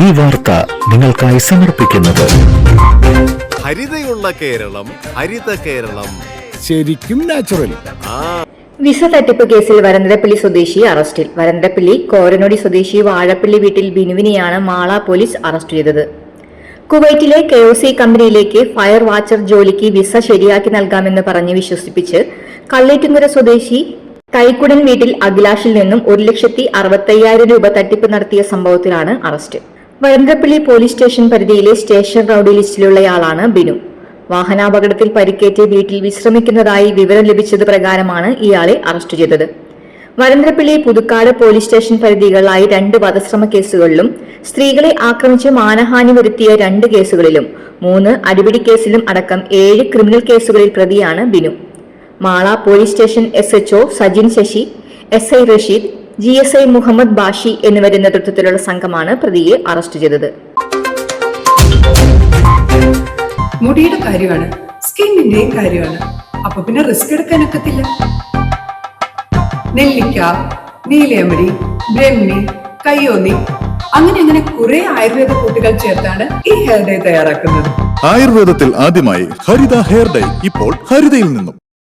ഈ വാർത്ത നിങ്ങൾക്കായി സമർപ്പിക്കുന്നത്. ഹരിതയുള്ള കേരളം ഹരിത കേരളം. ശരിക്കും നാച്ചുറൽ വിസ തട്ടിപ്പ് കേസിൽ വരന്തരപ്പള്ളി സ്വദേശി അറസ്റ്റിൽ. വരന്തരപ്പള്ളി കോരനോടി സ്വദേശി വാഴപ്പള്ളി വീട്ടിൽ ബിനുവിനെയാണ് മാള പോലീസ് അറസ്റ്റ് ചെയ്തത്. കുവൈറ്റിലെ കെ ഒ സി കമ്പനിയിലേക്ക് ഫയർ വാച്ചർ ജോലിക്ക് വിസ ശരിയാക്കി നൽകാമെന്ന് പറഞ്ഞ് വിശ്വസിപ്പിച്ച് കള്ളേറ്റുങ്ങര സ്വദേശി തൈക്കുടൻ വീട്ടിൽ അഖിലാഷിൽ നിന്നും ഒരു ലക്ഷത്തി അറുപത്തയ്യായിരം രൂപ തട്ടിപ്പ് നടത്തിയ സംഭവത്തിലാണ് അറസ്റ്റ്. വരന്തരപ്പള്ളി പോലീസ് സ്റ്റേഷൻ പരിധിയിലെ സ്റ്റേഷൻ റൌഡി ലിസ്റ്റിലുള്ളയാളാണ് ബിനു. വാഹനാപകടത്തിൽ പരിക്കേറ്റ് വീട്ടിൽ വിശ്രമിക്കുന്നതായി വിവരം ലഭിച്ചത് പ്രകാരമാണ് ഇയാളെ അറസ്റ്റ് ചെയ്തത്. വരന്തപ്പള്ളി പുതുക്കാട് പോലീസ് സ്റ്റേഷൻ പരിധികളിലായി രണ്ട് വധശ്രമ കേസുകളിലും സ്ത്രീകളെ ആക്രമിച്ച് മാനഹാനി വരുത്തിയ രണ്ട് കേസുകളിലും മൂന്ന് അടിപിടി കേസിലും അടക്കം ഏഴ് ക്രിമിനൽ കേസുകളിൽ പ്രതിയാണ് Binu. Mala police station S Sajin Sasi S I Rasheed G S I Muhammad Bashi എന്നിവരുടെ നേതൃത്വത്തിലുള്ള സംഘമാണ് പ്രതിയെ അറസ്റ്റ് ചെയ്തത്. മുടിയുടെ കാര്യമാണ് സ്കിന്നിന്റെയും കാര്യമാണ്. അപ്പൊ പിന്നെ റിസ്ക് എടുക്കാനൊക്കത്തില്ല നെല്ലിക്ക നീലയമരി ബ്രഹ്മി കയ്യോന്നി അങ്ങനെ അങ്ങനെ കുറെ ആയുർവേദ കൂട്ടുകൾ ചേർത്താണ് ഈ ഹെയർ ഡേ തയ്യാറാക്കുന്നത്. ആയുർവേദത്തിൽ ആദ്യമായി ഹരിത ഹെയർ ഡൈ ഇപ്പോൾ ഹരിതയിൽ നിന്നും.